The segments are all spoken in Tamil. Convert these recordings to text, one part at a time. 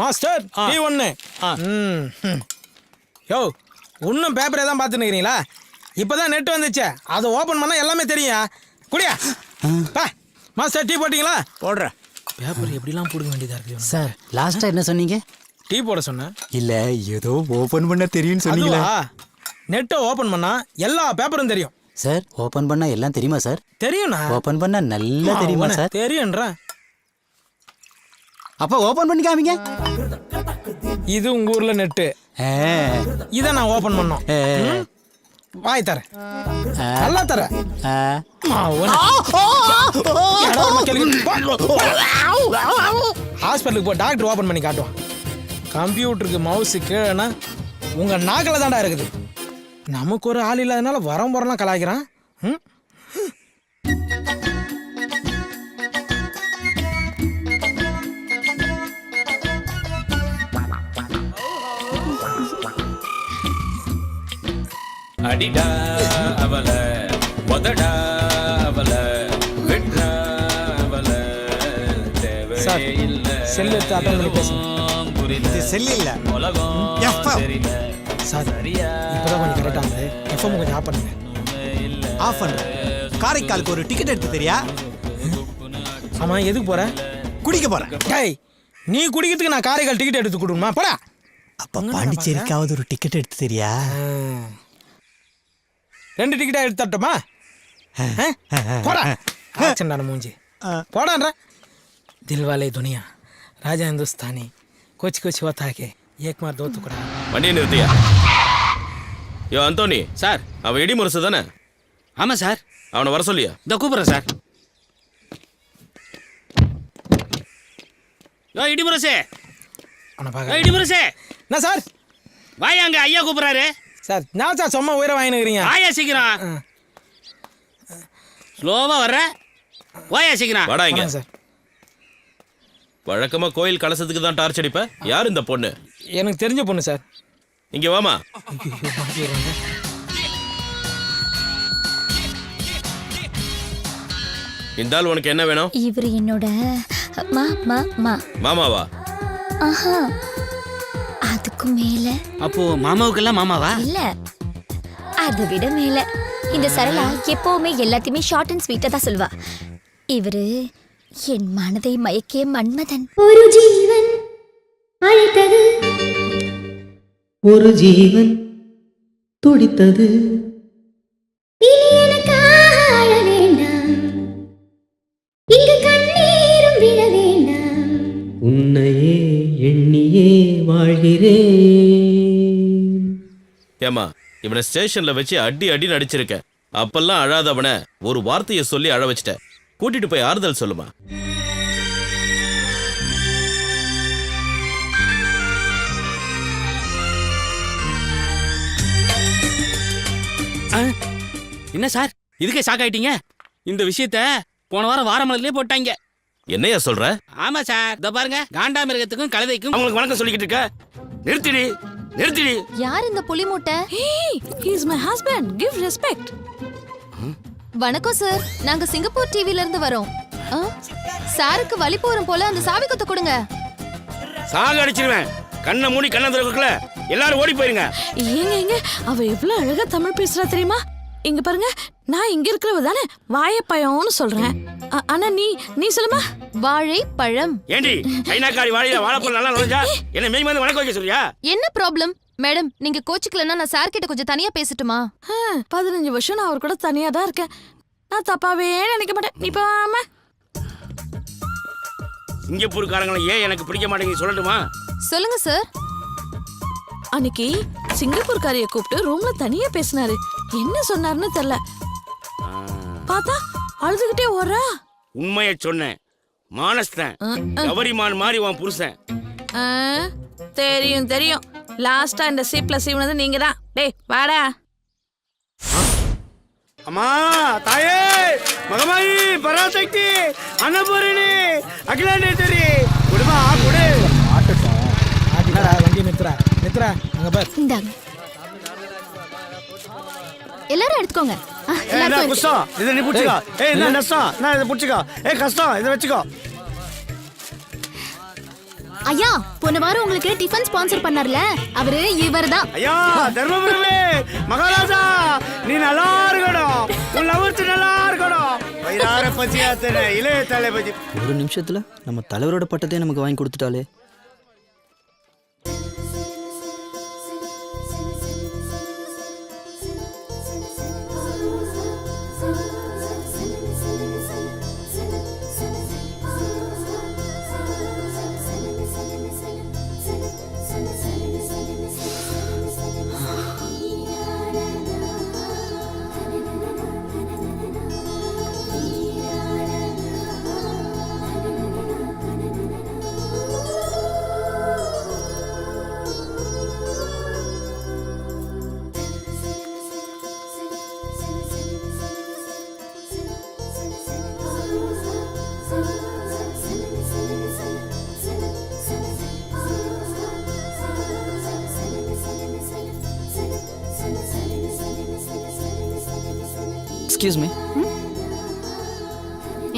மாஸ்டர். டீ ஒன்று ஆ. ம். யோ இன்னும் பேப்பரே தான் பார்த்துன்னு இருக்கிறீங்களா? இப்போதான் நெட் வந்துச்சே. அதை ஓப்பன் பண்ணால் எல்லாமே தெரியும். குடியா. பா மாஸ்டர் டீ போட்டிங்களா? போடுறேன். பேப்பர் எப்படிலாம் போடுங்க வேண்டியதாக இருக்குது சார் லாஸ்டா என்ன சொன்னீங்க? டீ போட சொன்னேன். இல்ல ஏதோ ஓபன் பண்ண தெரியும்னு சொன்னீங்களே. நெட்டை ஓப்பன் பண்ணா எல்லா பேப்பரும் தெரியும். சார் ஓபன் பண்ணா எல்லாம் தெரியுமா சார்? தெரியும்ண்ணா. ஓபன் பண்ணா நல்லா தெரியுமா சார்? தெரியும்ன்றா அப்ப ஓபன் பண்ணி காமிங்க இது உங்க ஊர்ல நெட்டு இதை நான் ஓப்பன் பண்ணோம்? வாய் தரேன். ஆ, நல்லா தரேன் ஆ. ஹாஸ்பிட்டலுக்கு போ டாக்டர் ஓபன் பண்ணி காட்டுவான். கம்ப்யூட்டருக்கு மவுஸ் கீழேனா உங்க நாக்கில் தான்டா இருக்குது. நமக்கு ஒரு ஆள் இல்லாதனால வரம் போறலாம் கலாய்க்கிறான். ம்? அடிடா அவல உதடா அவல விட்றா அவல சார், தேவையில்ல. செல் எடுத்து அட்டன் பண்ணி பேசுங்க. புரியல செல் இல்ல உலகம். தெரியல. சார் இப்போதான் கொஞ்சம் கரெக்டாக இருந்தது எஃப்எம் கொஞ்சம் ஆஃப் பண்ணுங்க. ஆஃப் பண்றேன். காரைக்காலுக்கு ஒரு டிக்கெட் எடுத்து தெரியா? ஆமா எதுக்கு போற? குடிக்க போறேன். டேய் நீ குடிக்கிறதுக்கு நான் காரைக்கால் டிக்கெட் எடுத்து கொடுமா போடா. அப்ப பாண்டிச்சேரிக்காவது ஒரு டிக்கெட் எடுத்து தெரியா? ரெண்டு டிக்கெட்டாக எடுத்துட்டோமா போடா. ஆச்சண்டான மூஞ்சி. போடான்றா. தில்வாலே துனியா. ராஜா ஹிந்துஸ்தானி கொச்சி கொச்சி ஓத்தாக்கே ஏக்மார் தோத்து கூட. வண்டியை நிறுத்தியா? யோ அந்தோனி சார் அவன் இடி முரசு தானே? ஆமாம் சார். அவனை வர சொல்லியா? இதோ கூப்பிட்றேன் சார். யோ இடி முரசே. அவனை பார்க்க இடி முரசே. என்ன சார்? வாய் அங்கே ஐயா கூப்பிட்றாரு. சார் நான் சார் சும்மா உயிரை வாங்கினுக்கிறீங்க வாயா சீக்கிரம். ஸ்லோவா வர்ற. வாயா சீக்கிரம். வாடா இங்க. சார். வழக்கமா கோயில் கலசத்துக்கு தான் டார்ச் அடிப்ப? யார் இந்த பொண்ணு? எனக்கு தெரிஞ்ச பொண்ணு சார். இங்க வாமா. இந்த ஆள் உனக்கு என்ன வேணும்? இவர் என்னோட மா மா மா. மாமாவா? ஆஹா. அதுக்கு மேல? அப்போ மாமாவுக்கெல்லாம் மாமாவா? இல்ல. அதை விட மேல. இந்த சரளா எப்பவுமே எல்லாத்தையுமே ஷார்ட் அண்ட் ஸ்வீட்டா தான் சொல்வா இவரு என் மனதை மயக்கிய மன்மதன். ஒரு ஜீவன் அழைத்தது. ஒரு ஜீவன் துடித்தது. இனி எனக்காக ஏமா இவனை ஸ்டேஷன்ல வச்சு அடி அடி நடிச்சிருக்க அப்பெல்லாம் அழாதவன ஒரு வார்த்தையை சொல்லி அழ வச்சிட்ட. கூட்டிட்டு போய் ஆறுதல் சொல்லுமா? என்ன சார்? இதுக்கே ஷாக் ஆயிட்டீங்க? இந்த விஷயத்த போன வாரம் வாரமலர்லயே போட்டாங்க. என்னையா சொல்ற? ஆமா சார். இதோ பாருங்க காண்டாமிருகத்துக்கும் கழுதைக்கும் அவங்களுக்கு வணக்கம் சொல்லிக்கிட்டு இருக்க. நிறுத்திடி. நிறுத்திடி. யார் இந்த புலி மூட்டை? He's my husband give respect வணக்கம் சார் நாங்க சிங்கப்பூர் டிவில இருந்து வரோம். ஆ? சாருக்கு வழி போறோம் போல அந்த சாவி கொத்த கொடுங்க. சாக அடிச்சிருவேன். கண்ணை மூடி கண்ணை திறக்கல எல்லாரும் ஓடி போயிருங்க. ஏங்க ஏங்க அவ எவ்வளவு அழகா தமிழ் பேசுறா தெரியுமா? இங்க பாருங்க நான் இங்க இருக்கிறவ தானே வாழைப்பழம்னு சொல்றேன். ஆ- ஆனா நீ நீ சொல்லுமா? வாழை பழம் ஏண்டி சைனாக்காரி வாழையில வாழைப்பழம் நல்லா நுழைஞ்சா என்ன மெய் வந்து வணக்கம் வைக்க சொல்றியா? என்ன ப்ராப்ளம் மேடம் நீங்க கோச்சுக்கலன்னா நான் சார் கிட்ட கொஞ்சம் தனியா பேசட்டுமா? ஆ, பதினஞ்சு வருஷம் நான் அவர் கூட தனியா தான் இருக்கேன். நான் தப்பாவே நினைக்க மாட்டேன். நீ போமா சிங்கப்பூர்காரங்களை ஏன் எனக்கு பிடிக்க மாட்டேங்குது சொல்லட்டுமா? சொல்லுங்க சார் அன்னைக்கு சிங்கப்பூர்காரிய கூப்பிட்டு ரூம்ல தனியா பேசினாரு. என்ன சொன்னாருன்னு தெரியல. பார்த்தா அழுதுகிட்டே ஓடுறா. உண்மையை சொன்னேன். மானஸ்தன். கவரிமான் மாதிரி உன் புருஷன். தெரியும் தெரியும். லாஸ்டா இந்த சி பிளஸ் இவனது நீங்க தான் டேய் வாடா. அம்மா தாயே மகமாயி பராசக்தி அன்னபூரணி அகிலாண்டேஸ்வரி. குடுமா குடு. ஆட்டுட்டோம் ஆட்டிடா வண்டி நிறுத்துறா நிறுத்துறா. அங்க பார். இந்தாங்க. எல்லாரும் எடுத்துக்கோங்க. என்ன எடுத்து- குஸ்டம் இதை நீ பிடிச்சிக்கோ. ஏய். என்ன நஷ்டம் நான் இதை பிடிச்சிக்கோ? ஏய் கஷ்டம். இதை வச்சுக்கோ. ஐயா போன வாரம் உங்களுக்கு டிஃபன் ஸ்பான்சர் பண்ணார்ல. அவரு இவர்தான். ஐயா தர்மபுரமே. மகாராஜா நீ நல்லா இருக்கணும். உன் நல்லா இருக்கணும். வயிறார பச்சி ஆத்தன இளைய பச்சி ஒரு நிமிஷத்துல நம்ம தலைவரோட பட்டத்தை நமக்கு வாங்கி கொடுத்துட்டாலே எக்ஸ்கியூஸ் மீ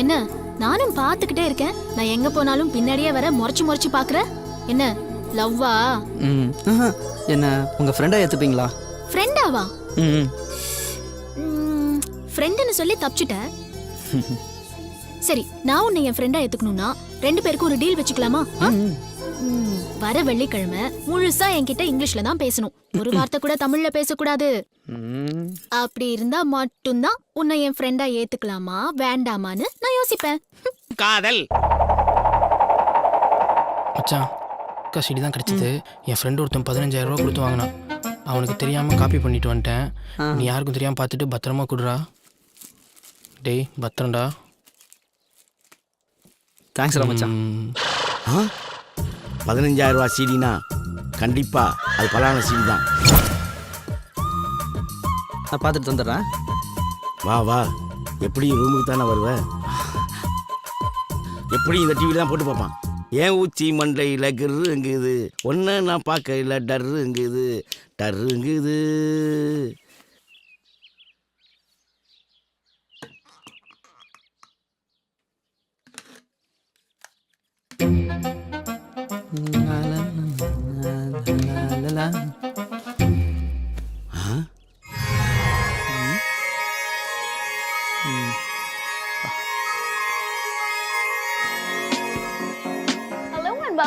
என்ன? நானும் பார்த்துக்கிட்டே இருக்கேன். நான் எங்க போனாலும் பின்னாடியே வர முறைச்சு முறைச்சு பாக்குற என்ன லவ்வா. என்ன உங்க ஃப்ரெண்டா ஏத்துப்பீங்களா? ஃப்ரெண்டாவா ஃப்ரெண்டுன்னு சொல்லி தப்பிச்சுட்ட சரி நான் உன்னை என் ஃப்ரெண்டா ஏத்துக்கணும்னா ரெண்டு பேருக்கும் ஒரு டீல் வச்சுக்கலாமா? வர வெள்ளிக்கிழமை முழுசா என்கிட்ட இங்கிலீஷ்ல தான் பேசணும். ஒரு வார்த்தை கூட தமிழ்ல பேசக்கூடாது. ம். அப்படி இருந்தா மட்டும்தான் உன்னை என் ஃப்ரெண்டா ஏத்துக்கலாமா வேண்டாமான்னு நான் யோசிப்பேன். காதல். மச்சான் அக்கா சீடி தான் கிடைச்சது. என் ஃப்ரெண்டு ஒருத்தன் பதினஞ்சாயிரம் ரூபா கொடுத்து வாங்கினான். அவனுக்கு தெரியாமல் காப்பி பண்ணிட்டு வந்துட்டேன். நீ யாருக்கும் தெரியாமல் பார்த்துட்டு பத்திரமா கொடுறா. டேய் பத்திரம்டா. தேங்க்ஸ் மச்சான். ம். பதினஞ்சாயிரம் ரூபாய் சீடினா கண்டிப்பா அது பலான சீடி தான். நான் பார்த்துட்டு வந்துடுறேன் வா வா. எப்படி ரூமுக்கு தானே வருவ? எப்படி இந்த டிவி தான் போட்டு பார்ப்பான். ஏன் ஊச்சி மண்டையில் கிருங்குது? ஒன்று நான் பார்க்கல டர்ருங்குது. டர்ருங்குது.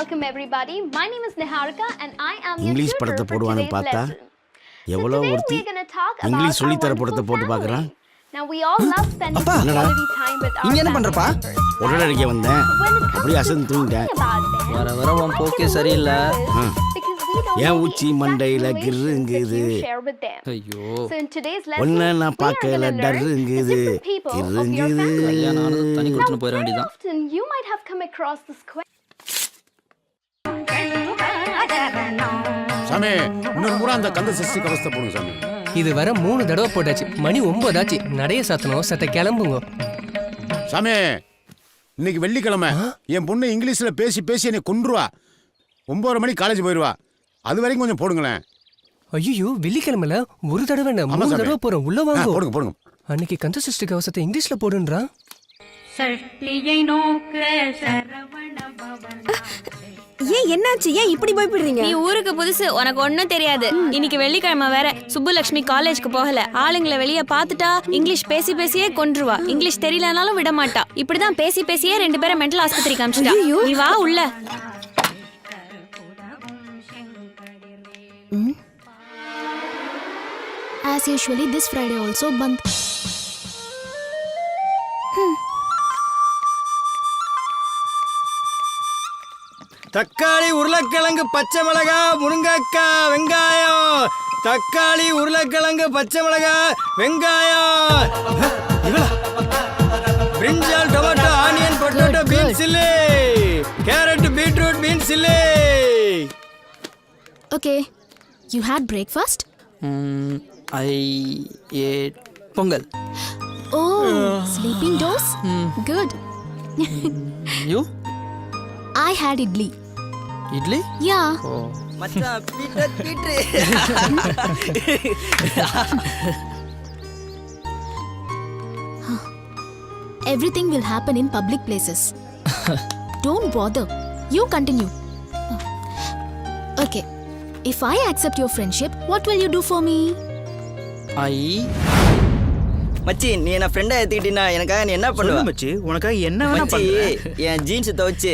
Welcome everybody. My name is Niharika and I am tutor படத்தை today's பார்த்தா lesson. எவ்வளோ Today ஒருத்தி இங்கிலீஷ் our சொல்லித்தர wonderful படத்தை போட்டு. பார்க்குறான் Now we all love spending அப்பா. என்னடா? quality time with our இங்க என்ன பண்றப்பா? உடனே அடிக்க வந்தேன் When it comes அப்படியே to அசந்து தூங்கிட்டேன் வர வர உன் போக்கே சரியில்லை ஏன் exact மண்டையில them. ஐயோ So in today's lesson, ஒன்ன நான் we are பார்க்கல gonna learn the டர்ருங்குது different people of your கிறுங்குது family. கல்யாணம் ஆனது தனி கொடுத்துன்னு போயிட வேண்டியதான் சாமி இன்னொரு முறை அந்த கந்த சஷ்டி கவசத்தை போடுங்க சாமி. இது வர மூணு தடவை போட்டாச்சு. மணி ஒன்பதாச்சு நடைய சாத்தணும். சத்த கிளம்புங்க. சாமி இன்னைக்கு வெள்ளிக்கிழமை. என் பொண்ணு இங்கிலீஷ்ல பேசி பேசி என்னை கொன்றுவா. ஒன்பதரை மணி காலேஜ் போயிடுவா அது வரைக்கும் கொஞ்சம் போடுங்களேன். ஐயோ வெள்ளிக்கிழமைல ஒரு தடவை என்ன? மூணு. தடவை போறோம் உள்ள வாங்க. போடுங்க போடுங்க. அன்னைக்கு கந்த சஷ்டி கவசத்தை இங்கிலீஷ்ல போடுன்றான் ஏன் என்னாச்சு? ஏன் இப்படி பயப்படுறீங்க? நீ ஊருக்கு புதுசு. உனக்கு ஒன்றும் தெரியாது. இன்னைக்கு வெள்ளிக்கிழமை வேற. சுப்புலட்சுமி காலேஜ்க்கு போகல. ஆளுங்களை வெளியே பார்த்துட்டா இங்கிலீஷ் பேசி பேசியே கொன்றுவா. இங்கிலீஷ் தெரியலனாலும் விட மாட்டா இப்படிதான் பேசி பேசியே ரெண்டு பேரும் மென்டல் ஆஸ்பத்திரி காமிச்சிட்டா நீ வா உள்ள. As usually, this Friday also band. தக்காளி உருளைக்கிழங்கு பச்சை மிளகா முருங்கக்காய் வெங்காயம். தக்காளி உருளைக்கிழங்கு பச்சை மிளகா வெங்காயம். Brinjal tomato onion potato beans இல்லே கேரட் பீட்ரூட் பீன்ஸ் இல்லே Okay, you had breakfast? I a pongal. Oh, sleeping dose? Good. You? I had idli. Idli Yeah. மச்சான் beetroot beetroot Everything will happen in public places. Don't bother. You continue. Okay if I accept your friendship what will you do for me I மச்சி நீ என்ன ஃப்ரெண்டா எடுத்துக்கிட்டீங்கன்னா எனக்காக நீ என்ன பண்ணுவ? மச்சி உனக்காக என்ன வேணா மச்சி என் ஜீன்ஸ் துவைச்சு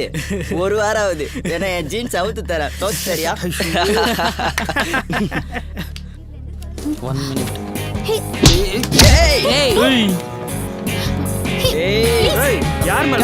ஒரு வாரம் ஆகுது. ஏன்னா என் ஜீன்ஸ் அவுத்து தரேன். துவைச்சு சரியா ஒன் மினிட் யார் மேல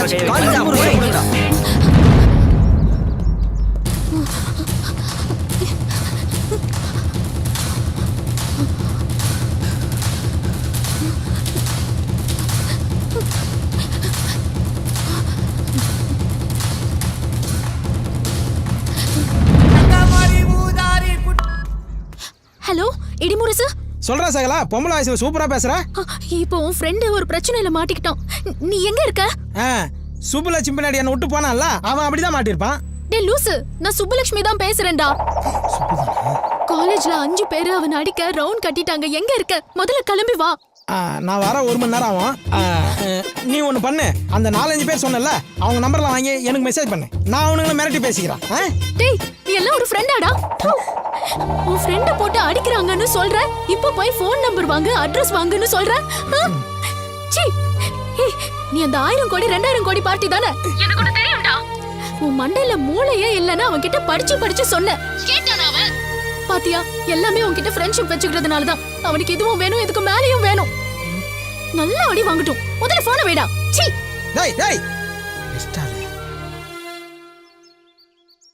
சொல்றா சகலா பொம்பளை வயசுல சூப்பரா பேசுற. இப்போ உன் ஃப்ரெண்டு ஒரு பிரச்சனையில மாட்டிக்கிட்டான். நீ- எங்க இருக்க? சுப்புலட்சுமி பின்னாடி என்ன விட்டு போனான்ல அவன் அப்படிதான் மாட்டிருப்பான் டே லூசு நான் சுப்புலட்சுமி தான் பேசுறேன்டா. காலேஜ்ல அஞ்சு பேரு அவன் அடிக்க ரவுண்ட் கட்டிட்டாங்க. எங்க இருக்க? முதல்ல கிளம்பி வா. நான் வர ஒரு மணி நேரம் ஆகும். நீ ஒன்று பண்ணு. அந்த நாலஞ்சு பேர் சொன்னல அவங்க நம்பர்லாம் வாங்கி எனக்கு மெசேஜ் பண்ணு. நான் அவனுங்களை மிரட்டி பேசிக்கிறேன். ஆ? டேய் நீ எல்லாம் ஒரு ஃப்ரெண்டாடா உன் ஃப்ரெண்ட போட்டு அடிக்கிறாங்கன்னு சொல்ற? இப்போ போய் ஃபோன் நம்பர் வாங்கு அட்ரஸ் வாங்குன்னு சொல்ற? ஆ? சீ நீ அந்த ஆயிரம் கோடி ரெண்டாயிரம் கோடி பார்ட்டி தானே? எனக்கு ஒண்ணு தெரியும்டா. உன் மண்டையில மூளையே இல்லைன்னா அவன் கிட்ட படிச்சு படிச்சு சொன்ன பாத்தியா? எல்லாமே உன்கிட்ட ஃப்ரெண்ட்ஷிப் வச்சுக்கிறதுனால தான் அவனுக்கு இதுவும் வேணும் இதுக்கு மேலேயும் வேணும். நல்லா அடி வாங்கட்டும். முதல்ல போனை வைடா. சீ டேய் டேய்.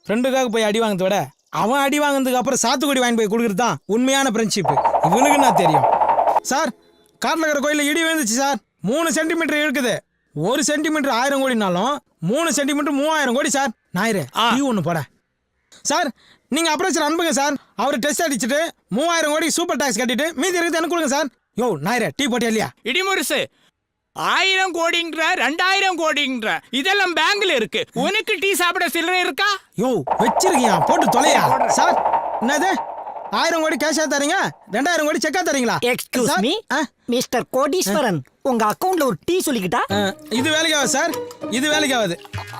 ஃப்ரெண்டுக்காக போய் அடி வாங்குறத விட அவன் அடி வாங்கினதுக்கு அப்புறம் சாத்துக்குடி வாங்கி போய் கொடுக்குறது தான் உண்மையான ஃப்ரெண்ட்ஷிப் இவனுக்கு நான் தெரியும்? சார் காட்டில் இருக்கிற கோயிலில் இடி விழுந்துச்சு சார் மூணு சென்டிமீட்டர் இருக்குது ஒரு சென்டிமீட்டர் ஆயிரம் கோடினாலும் மூணு சென்டிமீட்டர் மூவாயிரம் கோடி சார் ஞாயிறு. டீ ஒன்று போட. சார் நீங்கள் அப்ரோச்சர் அனுப்புங்க சார். அவர் டெஸ்ட் அடிச்சுட்டு மூவாயிரம் கோடி சூப்பர் டாக்ஸ் கட்டிட்டு மீதி இருக்கிறது எனக்கு கொடுங்க சார். யோ ஞாயிறு டீ போட்டியா இல்லையா? இடிமுரசு ஆயிரம் கோடிங்கிற ரெண்டாயிரம் கோடிங்கிற இதெல்லாம் பேங்க்ல இருக்கு. உனக்கு டீ சாப்பிட சில்லறை இருக்கா? யோ வச்சிருக்கியா? போட்டு தொலையா? சார் என்னது? ஆயிரம் கோடி கேஷா தரீங்க? ரெண்டாயிரம் கோடி செக்கா தரீங்களா? எக்ஸ்கியூஸ் மீ ஆ, மிஸ்டர் கோடீஸ்வரன் உங்க அக்கவுண்ட்ல ஒரு டீ சொல்லிக்கிட்டா? இது வேலைக்கு ஆகுது சார்? இது வேலைக்கு ஆகுது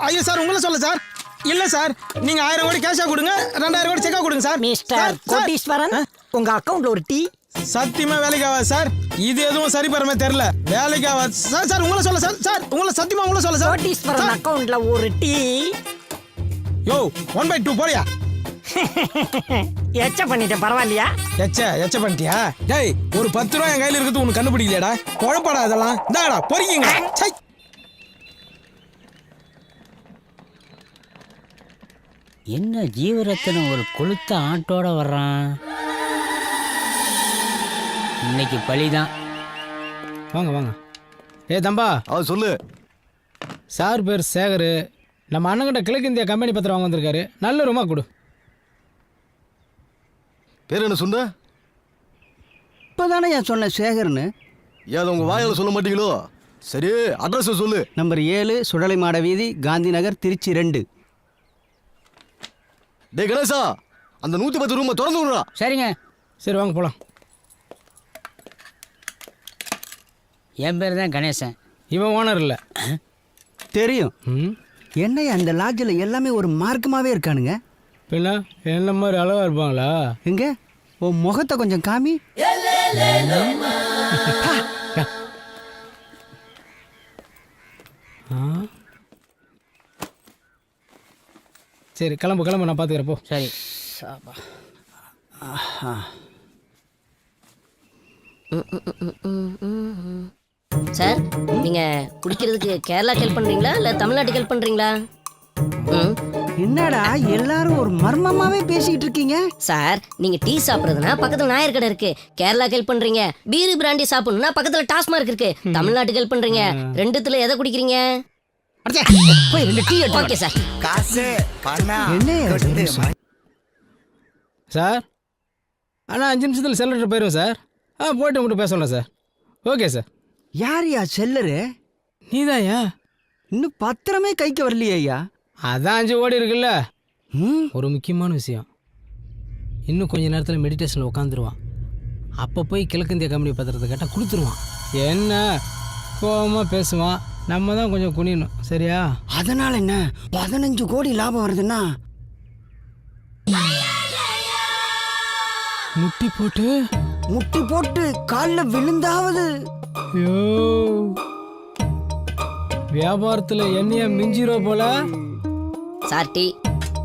ஐயோ சார் உங்களை சொல்ல சார். இல்ல சார் நீங்க ஆயிரம் கோடி கேஷா கொடுங்க ரெண்டாயிரம் கோடி செக்கா கொடுங்க சார். சார். ஆ, உங்க அக்கவுண்ட்ல ஒரு டீ சத்தியமா வேலைக்கு ஆகாது சார். இது எதுவும் சரி பெறமே தெரியல. வேலைக்கு ஆகாது. சார் சார் உங்களை சொல்ல சார் சார் உங்களை சத்தியமா உங்களை சொல்ல சார். சார். அக்கவுண்ட்ல ஒரு tea yo one by two போறியா? எச்ச பண்ணிட்டேன் பரவாயில்லையா? எச்ச எச்ச பண்ணிட்டியா? டேய் ஒரு பத்து ரூபா என் கையில இருக்குது உனக்கு கண்டுபிடிக்கலையாடா? குழப்படா இதெல்லாம். இந்தாடா பொறிக்கிங்க. என்ன ஜீவரத்தனம் ஒரு கொளுத்த ஆட்டோட வர்றான்? இன்னைக்கு பழிதான் வாங்க வாங்க. ஏ தம்பா. அவ சொல்லு. சார் பேர் சேகர். நம்ம அண்ணங்கிட்ட கிழக்கு இந்தியா கம்பெனி பத்திரம் வாங்க வந்திருக்காரு. நல்ல ரூமா கொடு. பேர் என்ன சொன்ன? இப்பதானே என் சொன்ன சேகர்னு? ஏன் உங்க வாயால சொல்ல மாட்டீங்களோ? சரி அட்ரஸ் சொல்லு. நம்பர் ஏழு சுடலை மாட வீதி காந்தி நகர் திருச்சி ரெண்டு. டே கணேசா அந்த நூத்தி பத்து ரூமை திறந்து விடுறா. சரிங்க. சரி வாங்க போலாம். என் பேர் தான் கணேசன். இவன் ஓனர் இல்லை. தெரியும். ம்? என்ன அந்த லாட்ஜில் எல்லாமே ஒரு மார்க்கமாகவே இருக்கானுங்க. பின்ன என்ன மாதிரி அளவா இருப்பாங்களா? எங்க? உன் முகத்தை கொஞ்சம் காமி. சரி கிளம்பு கிளம்பு நான் பார்த்துக்கிறேன் போ. சரி. சார் நீங்க குடிக்கிறதுக்கு கேரளாக்கு ஹெல்ப் பண்றீங்களா? இல்ல தமிழ்நாட்டுக்கு ஹெல்ப் பண்றீங்களா? ம். என்னடா எல்லாரும் ஒரு மர்மமாவே பேசிக்கிட்டு இருக்கீங்க? சார் நீங்க டீ சாப்பிடுறதுனா பக்கத்துல நாயர் கடை இருக்கு. கேரளாக்கு ஹெல்ப் பண்றீங்க. பீரு பிராண்டி சாப்பிடணும்னா பக்கத்துல டாஸ்மார்க் இருக்கு. தமிழ்நாட்டுக்கு ஹெல்ப் பண்றீங்க. ரெண்டுத்துல எதை குடிக்கிறீங்க? போய் ரெண்டு டீ ஓகே சார். காசு பணம் என்ன சார்? அண்ணா அஞ்சு நிமிஷத்தில் செல்லர் போயிடுவோம் சார். ஆ போயிட்டு உங்கள்கிட்ட பேச சார். Okay sir. யார் யா செல்லரு? நீதாயா? இன்னும் பத்திரமே கைக்கு வரலையே ஐயா. அதான் அஞ்சு ஓடி இருக்குல்ல. ம். ஒரு முக்கியமான விஷயம். இன்னும் கொஞ்ச நேரத்தில் மெடிடேஷனில் உட்காந்துருவான் அப்போ போய் கிழக்கிந்திய கம்பெனி பத்திரத்தை கேட்டால் கொடுத்துருவான். என்ன? கோவமாக பேசுவான். நம்ம தான் கொஞ்சம் குனியணும். சரியா? அதனால என்ன? பதினஞ்சு கோடி லாபம் வருதுன்னா? முட்டி போட்டு? முட்டி போட்டு காலில் விழுந்தாவது? ஐயோ. வியாபாரத்துல என்னைய மிஞ்சிரோ போல? Sir tea.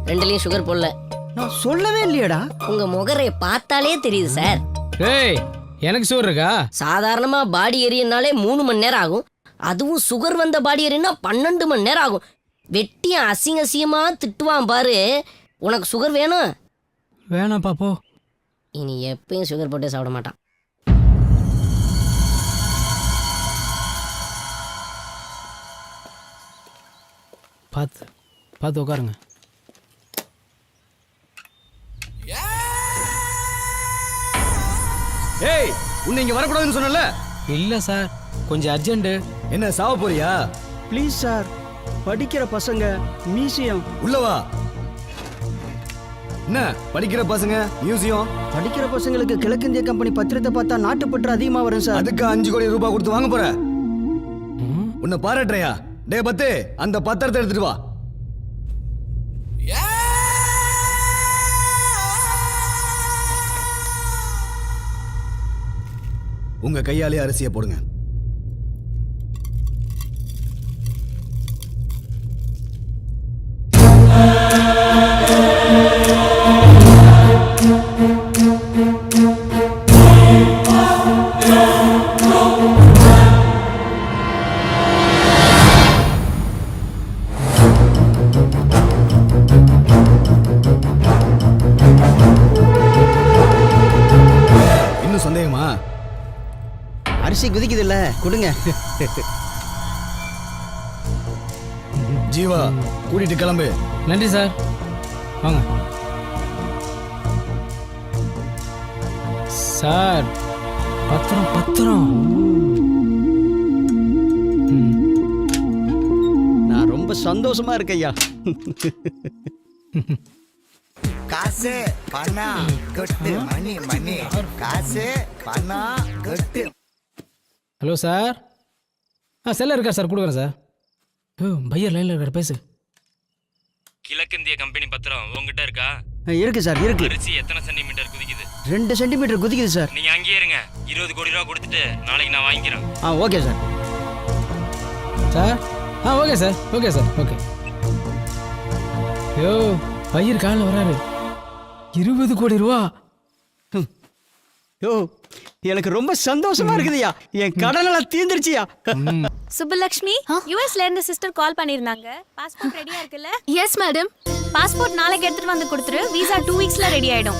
ரெண்டுலயும் சுகர் போடல. நான் சொல்லவே இல்லையடா. உங்க முகரை பார்த்தாலே தெரியுது சார். ஏய் எனக்கு சோறு இருக்கா? சாதாரணமா பாடி எரியனாலே மூணு மணி நேரம் ஆகும். அதுவும் சுகர் வந்த பாடி எரியனா பன்னெண்டு மணி நேரம் ஆகும். வெட்டியன் அசிங்க அசிங்கமா திட்டுவான் பாரு. உனக்கு சுகர் வேணும்? வேணாம் பாப்போ இனி எப்பயும் சுகர் போட்டே சாப்பிட மாட்டான். பார்த்து பார்த்து உட்காருங்க ஏய் உன்னை இங்க வரக்கூடாதுன்னு சொன்னல இல்ல சார். கொஞ்சம் அர்ஜென்ட் என்ன சாவ போறியா? Please sir. படிக்கிற பசங்க மியூசியம். உள்ளவா என்ன படிக்கிற பசங்க மியூசியம்? படிக்கிற பசங்களுக்கு கிழக்கிந்திய கம்பெனி பத்திரத்தை பார்த்தா நாட்டுப்பற்று அதிகமா வரும் சார். அதுக்கு அஞ்சு கோடி ரூபாய் கொடுத்து வாங்க போற. உன்னை பாராட்டுறையா? டே பத்து அந்த பத்திரத்தை எடுத்துட்டு வா. உங்க கையாலே அரிசியை போடுங்க. இன்னும் சந்தேகமா? அரிசி குதிக்குது இல்ல கொடுங்க. ஜீவா கூட்டிட்டு கிளம்பு. நன்றி சார். வாங்க. சார் பத்திரம் பத்திரம். நான் ரொம்ப சந்தோஷமா இருக்கேன் ஐயா காசு பணம் கொட்டு மணி மணி. காசு பணம் கொட்டு. Hello sir. ஆ செல்ல இருக்கா சார்? கொடுக்குறேன் சார். பையர் லைனில் இருக்கார் பேசு. கிழக்கிந்திய கம்பெனி பத்திரம் உங்ககிட்ட இருக்கா? இருக்கு சார் இருக்கு. அரிசி எத்தனை சென்டிமீட்டர் குதிக்குது? ரெண்டு சென்டிமீட்டர் குதிக்குது சார். நீங்க அங்கேயே இருங்க. இருபது கோடி ரூபா கொடுத்துட்டு நாளைக்கு நான் வாங்கிக்கிறேன். ஆ okay sir. Sir? Ah okay sir okay sir okay. Yo buyer காலில் வராரு. இருபது கோடி ரூபா. யோ எனக்கு ரொம்ப சந்தோஷமா இருக்குதுயா என் கடனெல்லாம் தீந்துருச்சியா சுப்புலக்ஷ்மி யுஎஸ்ல இருந்து சிஸ்டர் கால் பண்ணிருந்தாங்க பாஸ்போர்ட் ரெடியா இருக்குல்ல எஸ் மேடம் பாஸ்போர்ட் நாளைக்கு எடுத்துட்டு வந்து கொடுத்துரு. விசா டூ வீக்ஸ்ல ரெடி ஆயிடும்.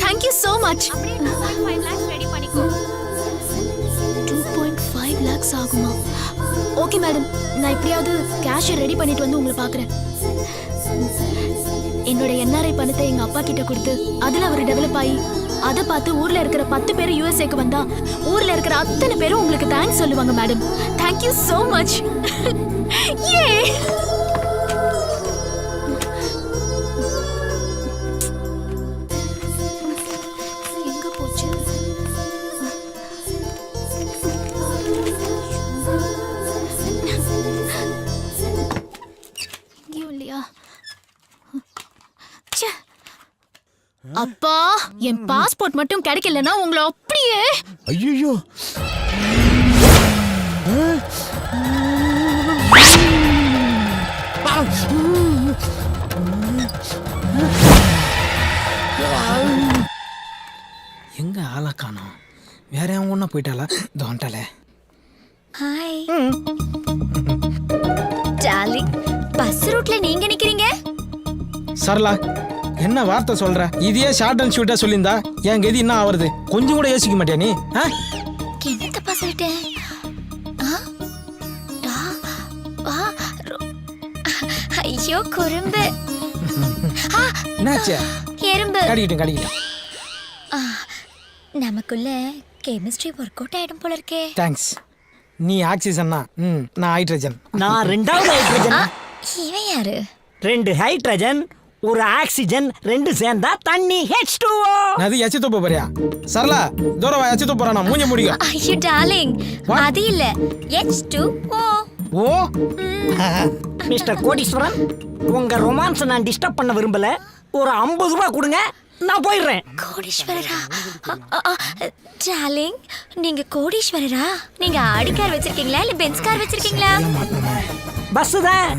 தேங்க்யூ ஸோ மச் அப்படியே two point five lakhs ready பண்ணிக்கோ. டூ பாயிண்ட் ஃபைவ் லேக்ஸ் ஆகுமா? ஓகே மேடம் நான் எப்படியாவது கேஷை ரெடி பண்ணிட்டு வந்து உங்களை பார்க்குறேன். என்னோட என்ஆர்ஐ பணத்தை எங்க அப்பா கிட்ட கொடுத்து அதுல அவர் டெவலப் ஆகி அதை பார்த்து ஊர்ல இருக்கிற பத்து பேர் யூஎஸ்ஏக்கு வந்தா ஊர்ல இருக்கிற அத்தனை பேரும் உங்களுக்கு தேங்க்ஸ் சொல்லுவாங்க madam thank you so much ஏ என் பாஸ்போர்ட் மட்டும் கிடைக்கலன்னா உங்களை அப்படியே ஐயோ எங்க ஆளா காணோம்? வேற எவன் ஒன்றா போயிட்டாளா? தோண்டாலே ஹாய் டார்லிங் பஸ் ரூட்ல நீங்க நிக்கிறீங்க? சரலா என்ன வார்த்தை சொல்ற? இதையே ஷார்ட் அண்ட் ஷூட்டா சொல்லியிருந்தா என் கதி என்ன ஆவறது? கொஞ்சம் கூட யோசிக்க மாட்டியா நீ? ஆ? என்ன தப்பா சொல்லிட்டேன் ஐயோ குறும்பு. என்னாச்சு? எறும்பு. கடிக்கிட்டேன் கடிக்கிட்டேன் நமக்குள்ள கெமிஸ்ட்ரி ஒர்க் அவுட் ஆயிடும் போல இருக்கே. தேங்க்ஸ் நீ ஆக்சிஜன்னா ம் நான் ஹைட்ரஜன் நான் ரெண்டாவது ஹைட்ரஜன் இவன் யாரு? ரெண்டு ஹைட்ரஜன் ஒரு ஆக்சிஜன் ரெண்டு சேர்ந்தா தண்ணி ஹெச் டூ அது எச்சு துப்ப போறியா? சரலா தூரவா எச்சு துப்ப போறா நான் மூஞ்ச முடியும் ஐயோ டார்லிங். அது இல்ல. H two O? Oh mister Kodeeswaran உங்க ரொமான்ஸ் நான் டிஸ்டர்ப் பண்ண விரும்பல. ஒரு ஐம்பது ரூபாய் கொடுங்க நான் போயிடுறேன். கோடீஸ்வரரா? டார்லிங் நீங்க கோடீஸ்வரரா? நீங்க ஆடி கார் வச்சிருக்கீங்களா இல்ல பென்ஸ் கார் வச்சிருக்கீங்களா? பஸ் தான்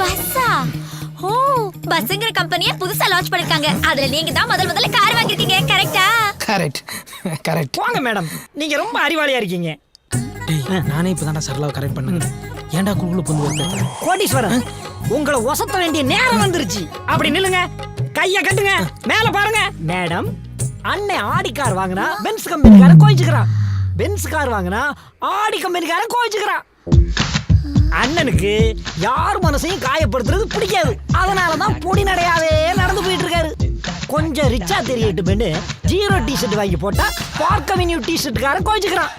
பஸ்ஸா? ஓ பஸ்ங்கிற கம்பெனியை புதுசா லான்ச் பண்ணிருக்காங்க. அதுல நீங்க தான் முதல் முதல்ல கார் வாங்கிருக்கீங்க கரெக்டா கரெக்ட் கரெக்ட் போங்க மேடம் நீங்க ரொம்ப அறிவாளியா இருக்கீங்க. டேய் நானே இப்போ தான்டா சரளாவை கரெக்ட் பண்ணுங்க ஏன்டா குழுக்குள்ள புந்து வைப்பேன் கோடீஸ்வரன் உங்களை ஒசத்த வேண்டிய நேரம் வந்துருச்சு. அப்படி நில்லுங்க. கைய கட்டுங்க. மேல பாருங்க. மேடம் அண்ணன் ஆடி கார் வாங்கினா பென்ஸ் கம்பெனிக்காரன் கோவிச்சுக்கிறான். பென்ஸ் கார் வாங்கினா ஆடி கம்பெனிக்காரன் கோவிச்சுக்கிறான். அண்ணனுக்கு யார் மனசையும் காயப்படுத்துறது பிடிக்காது. அதனால தான் பொடி நடையாவே நடந்து போயிட்டு இருக்காரு கொஞ்சம் ரிச்சா தெரியட்டுமென்னு ஜீரோ டிஷர்ட் வாங்கி போட்டா பார்க் அவென்யூ டிஷர்ட்டுக்காரன் கோவிச்சுக்கிறான்.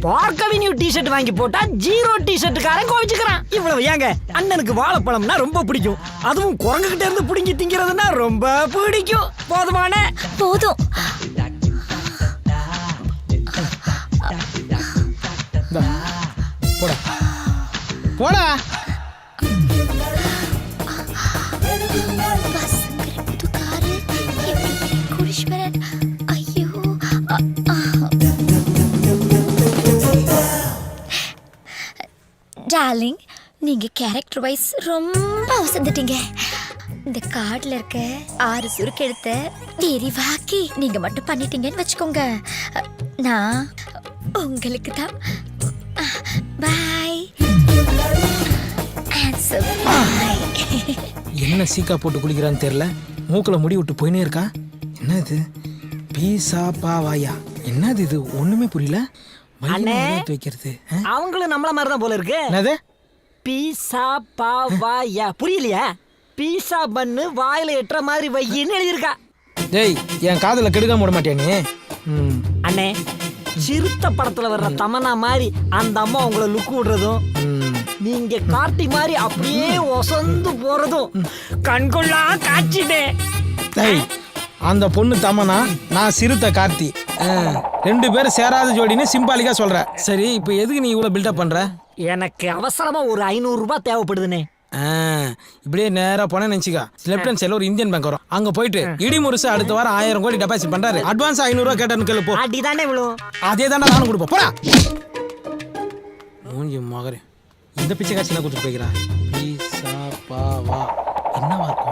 பார்க் அவென்யூ டிஷர்ட் வாங்கி போட்டா ஜீரோ டிஷர்ட்டுக்காரன் கோவிச்சுக்கிறான். இவ்வளவு ஏங்க? அண்ணனுக்கு வாழைப்பழம்னா ரொம்ப பிடிக்கும். அதுவும் குரங்கு கிட்ட இருந்து பிடிங்கி திங்கிறதுனா ரொம்ப பிடிக்கும். போதுமான? போதும். போடா. போடா. ஐயோ டார்லிங் நீங்க கேரக்டர் வைஸ் ரொம்ப வசந்துட்டீங்க இந்த கார்டுல இருக்க ஆறு சுருக்கு எடுத்த விரிவாக்கி நீங்க மட்டும் பண்ணிட்டீங்கன்னு வச்சுக்கோங்க. நான் உங்களுக்கு தான் பாய் என்ன சீக்கா போட்டு குளிக்கிறான்னு தெரியல? மூக்கில் முடி விட்டு போயினே இருக்கா? என்ன இது பீசா பாவாயா? என்னது இது? ஒண்ணுமே புரியல. வைக்கிறது? அவங்களும் நம்மள மாதிரி தான் போல இருக்கு. என்னது? பீஸா பாவாயா. புரியலையா? பீஸா பண்ணு வாயில எட்டுற மாதிரி வையின்னு எழுதியிருக்கா. டேய் என் காதுல கெடுக்காம விட மாட்டியா நீ? அண்ணே சிறுத்த படத்துல வர்ற தமனா மாதிரி அந்த அம்மா உங்களை லுக் விடுறதும் நீங்க காட்டி மாதிரி அப்படியே ஒசந்து போறதும் கண்கொள்ளா காட்சிட்டே டேய் அந்த பொண்ணு தமனா நான் சிறுத்தை கார்த்தி. ஆ, ரெண்டு பேரும் சேராத ஜோடின்னு சிம்பாலிக்கா சொல்ற. சரி இப்போ எதுக்கு நீ இவ்வளோ பில்டப் பண்ற? எனக்கு அவசரமா ஒரு ஐநூறு ரூபாய் தேவைப்படுதுண்ணே ஆ, இப்படியே நேரா போனேன்னு நினச்சிக்கா. லெஃப்ட் ஹேண்ட் சைடில் ஒரு இந்தியன் பேங்க் வரும். அங்கே போயிட்டு இடி முருசு அடுத்த வாரம் ஆயிரம் கோடி டெபாசிட் பண்றாரு. அட்வான்ஸ் ஐநூறுரூவா கேட்டான்னு கேளு போ. அடிதானே விழும் அதே தானே நானும் கொடுப்போம் போடா. மூஞ்சி மகரே. இந்த பிச்சை காட்சி என்ன கொடுத்துட்டு போய்க்கிறா? பாவா என்னவா இருக்கும்?